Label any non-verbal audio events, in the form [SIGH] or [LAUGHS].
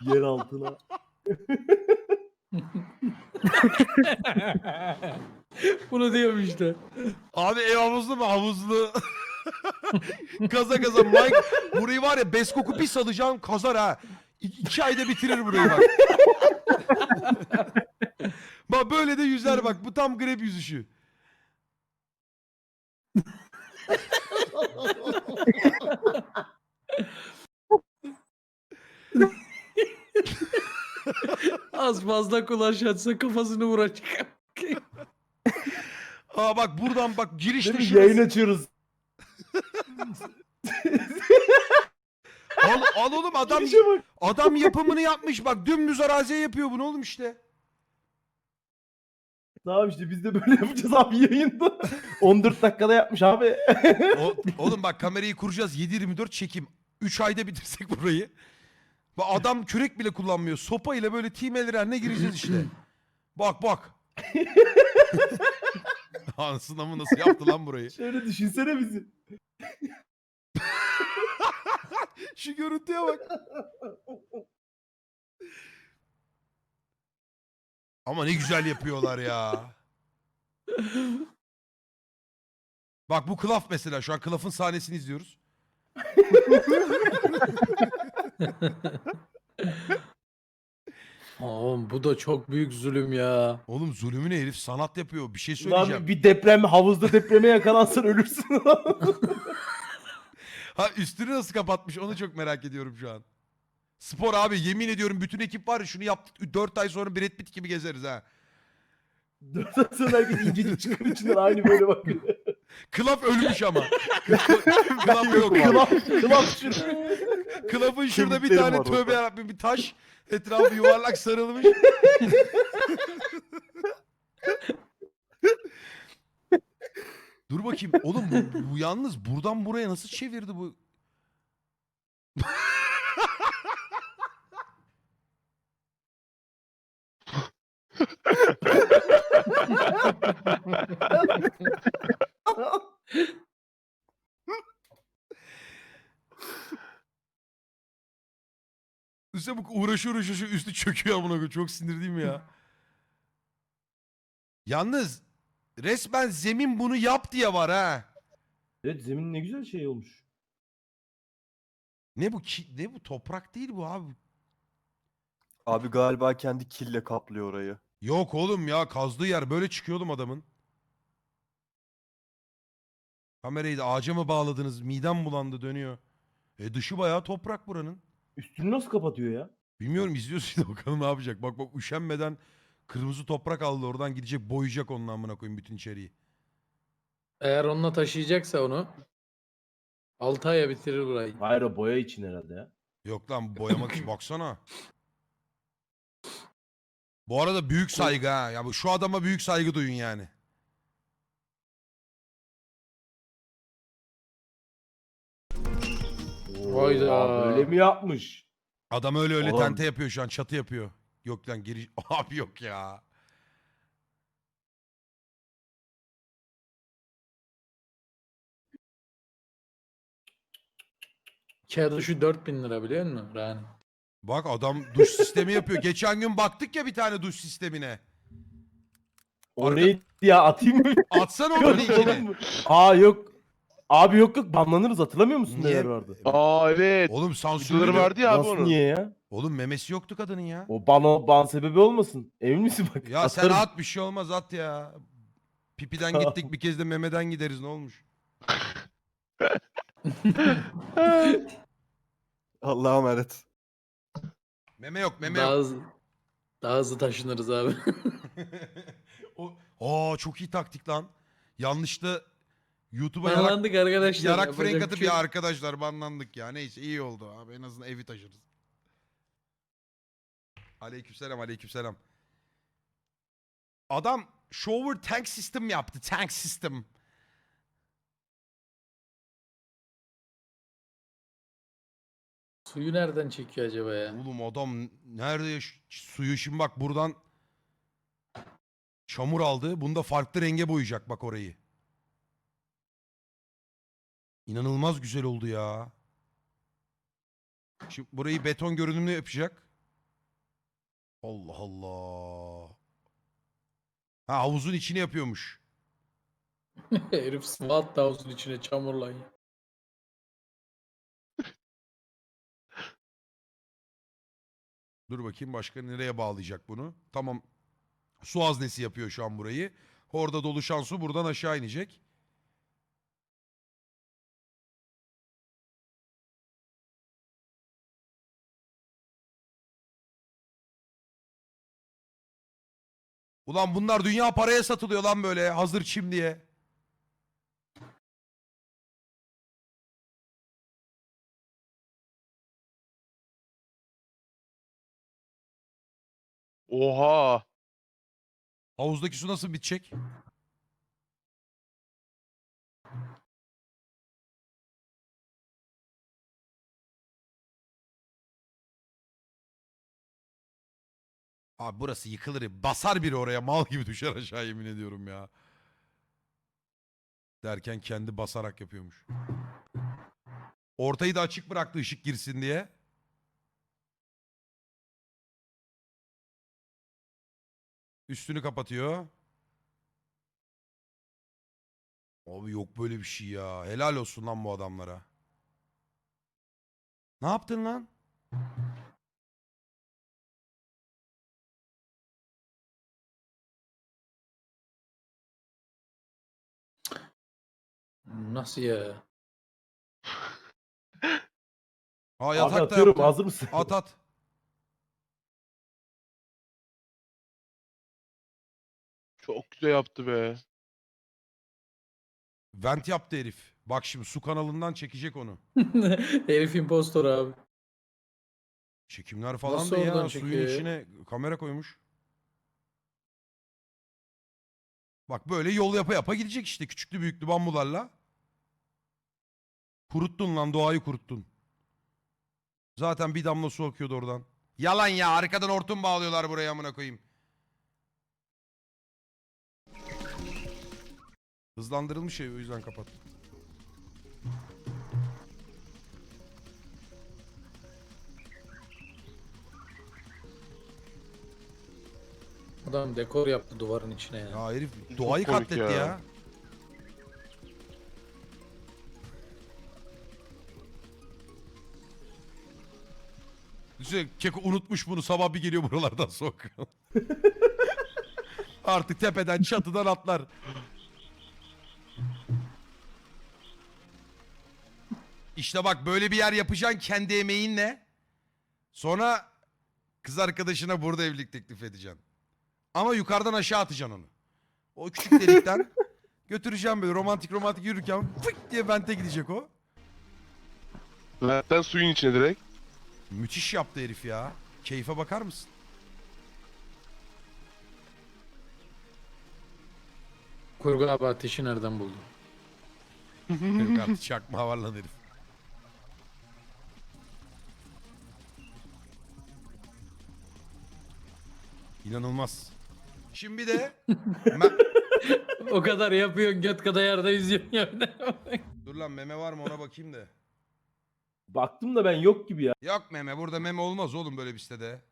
Yer altına. [LAUGHS] Bunu diyorum işte. Abi ev havuzlu mu? Havuzlu. [LAUGHS] kaza kaza Mike. Burayı var ya bes koku pis alacağım kazar ha. İ- iki ayda bitirir burayı bak. [LAUGHS] bak böyle de yüzer bak. Bu tam grep yüzüşü. Az fazla kulaç atsa kafasını vuracak. Aa bak buradan bak girişte Değil mi? şurası. Yayın açıyoruz. Al, al oğlum adam Girişe bak. adam yapımını yapmış bak dümdüz araziye yapıyor bunu oğlum işte. Tamam işte biz de böyle yapacağız abi yayında. [LAUGHS] 14 dakikada yapmış abi. O, oğlum bak kamerayı kuracağız 7-24 çekim. 3 ayda bitirsek burayı. Adam kürek bile kullanmıyor. Sopa ile böyle timeler ne gireceğiz işte. [CLEARS THROAT] Bak bak. [LAUGHS] Anasını mı nasıl yaptı lan burayı? Şöyle düşünsene bizi. [LAUGHS] Şu görüntüye bak. Ama ne güzel yapıyorlar ya. Bak bu Klaf mesela. Şu an Klaf'ın sahnesini izliyoruz. [LAUGHS] [LAUGHS] Oğlum bu da çok büyük zulüm ya. Oğlum zulümün herif sanat yapıyor. Bir şey Lan söyleyeceğim. bir deprem havuzda depreme yakalansan ölürsün. [LAUGHS] Ha üstünü nasıl kapatmış onu çok merak ediyorum şu an. Spor abi yemin ediyorum bütün ekip var ya şunu yaptık 4 ay sonra Brad Pitt gibi gezeriz ha. Dört ay sonra herkes incecik çıkar içinden aynı böyle bakıyor. Klaf ölmüş ama. [LAUGHS] Klaf yok. Kılap şunu. Klaf'ın şurada bir tane tövbe yarabbim bir taş. Etrafı yuvarlak sarılmış. [LAUGHS] Dur bakayım. Oğlum bu, bu yalnız buradan buraya nasıl çevirdi bu? [LAUGHS] Üstüne bu uğraşı uğraşı şu üstü çöküyor amına koyayım. Çok sinirliyim ya. [LAUGHS] Yalnız resmen zemin bunu yap diye var ha. Evet zemin ne güzel şey olmuş. Ne bu ki, ne bu toprak değil bu abi. Abi galiba kendi kille kaplıyor orayı. Yok oğlum ya kazdığı yer böyle çıkıyordum adamın. Kamerayı da ağaca mı bağladınız? Midem bulandı dönüyor. E dışı bayağı toprak buranın. Üstünü nasıl kapatıyor ya? Bilmiyorum izliyorsun da bakalım ne yapacak. Bak bak üşenmeden kırmızı toprak aldı oradan gidecek boyayacak onun amına koyayım bütün içeriği. Eğer onunla taşıyacaksa onu 6 aya bitirir burayı. Hayır o boya için herhalde ya. Yok lan boyamak için baksana. Bu arada büyük saygı ha. Ya bu şu adama büyük saygı duyun yani. Abi Öyle mi yapmış? Adam öyle öyle Oğlum. tente yapıyor şu an çatı yapıyor. Yok lan geri [LAUGHS] abi yok ya. Kağıdı şu 4000 lira biliyor musun Rani? Bak adam duş sistemi yapıyor. Geçen gün baktık ya bir tane duş sistemine. O Arka- neydi ya atayım mı? Atsana onun linkini. Aa yok. Abi yok yok banlanırız hatırlamıyor musun Niye? neler vardı? Aa evet. Oğlum Videoları sansürlü. vardı ya abi Nasıl onun. niye ya? Oğlum memesi yoktu kadının ya. O ban, o ban sebebi olmasın. Emin misin bak? Ya sen atarım. at bir şey olmaz at ya. Pipiden [LAUGHS] gittik bir kez de memeden gideriz ne olmuş? [LAUGHS] Allah'a emanet. Meme yok meme Daha yok. hızlı, daha hızlı taşınırız abi. [LAUGHS] o, Aa çok iyi taktik lan. Yanlışta YouTube'a yarak, Banlandık arkadaşlar. yarak yapacak frenk bir atıp şey ya yok. arkadaşlar banlandık ya. Neyse iyi oldu abi en azından evi taşırız. Aleykümselam aleykümselam. Adam shower tank system yaptı. Tank system. Suyu nereden çekiyor acaba ya? Oğlum adam nerede yaş- suyu şimdi bak buradan çamur aldı. Bunda farklı renge boyayacak bak orayı. İnanılmaz güzel oldu ya. Şimdi burayı beton görünümlü yapacak. Allah Allah. Ha havuzun içini yapıyormuş. [LAUGHS] Herif SWAT da havuzun içine çamurla. [LAUGHS] Dur bakayım başka nereye bağlayacak bunu? Tamam. Su haznesi yapıyor şu an burayı. Orada doluşan su buradan aşağı inecek. Ulan bunlar dünya paraya satılıyor lan böyle hazır çim diye. Oha. Havuzdaki su nasıl bitecek? Abi burası yıkılır. Basar biri oraya mal gibi düşer aşağı yemin ediyorum ya. Derken kendi basarak yapıyormuş. Ortayı da açık bıraktı ışık girsin diye. Üstünü kapatıyor. Abi yok böyle bir şey ya. Helal olsun lan bu adamlara. Ne yaptın lan? Nasıl ya? Ha Abi yatakta atıyorum hazır mısın? At at. Çok güzel yaptı be. Vent yaptı herif. Bak şimdi su kanalından çekecek onu. [LAUGHS] Herif impostor abi. Çekimler falan Nasıl da ya suyun çekiyor ya? içine kamera koymuş. Bak böyle yol yapa yapa gidecek işte küçüklü büyüklü bambularla. Kuruttun lan doğayı kuruttun. Zaten bir damla su akıyordu oradan. Yalan ya arkadan hortum bağlıyorlar buraya amına koyayım. Hızlandırılmış şey o yüzden kapat. Adam dekor yaptı duvarın içine ya. Ya herif doğayı komik katletti ya. ya. Düşünsene Keko unutmuş bunu sabah bir geliyor buralardan soğuk. [LAUGHS] Artık tepeden çatıdan atlar. İşte bak böyle bir yer yapacaksın kendi emeğinle. Sonra kız arkadaşına burada evlilik teklif edeceksin. Ama yukarıdan aşağı atacaksın onu. O küçük [LAUGHS] delikten götüreceğim böyle romantik romantik yürürken fık diye vente gidecek o. Zaten suyun içine direkt. Müthiş yaptı herif ya. Keyfe bakar mısın? Kurgu abi ateşi nereden buldu? Yok artık çakma var lan herif. İnanılmaz. Şimdi bir de Me- [LAUGHS] o kadar yapıyorsun göt kadar yerde yüzüyorsun ya. dur lan meme var mı ona bakayım da. Baktım da ben yok gibi ya. Yok meme burada meme olmaz oğlum böyle bir sitede.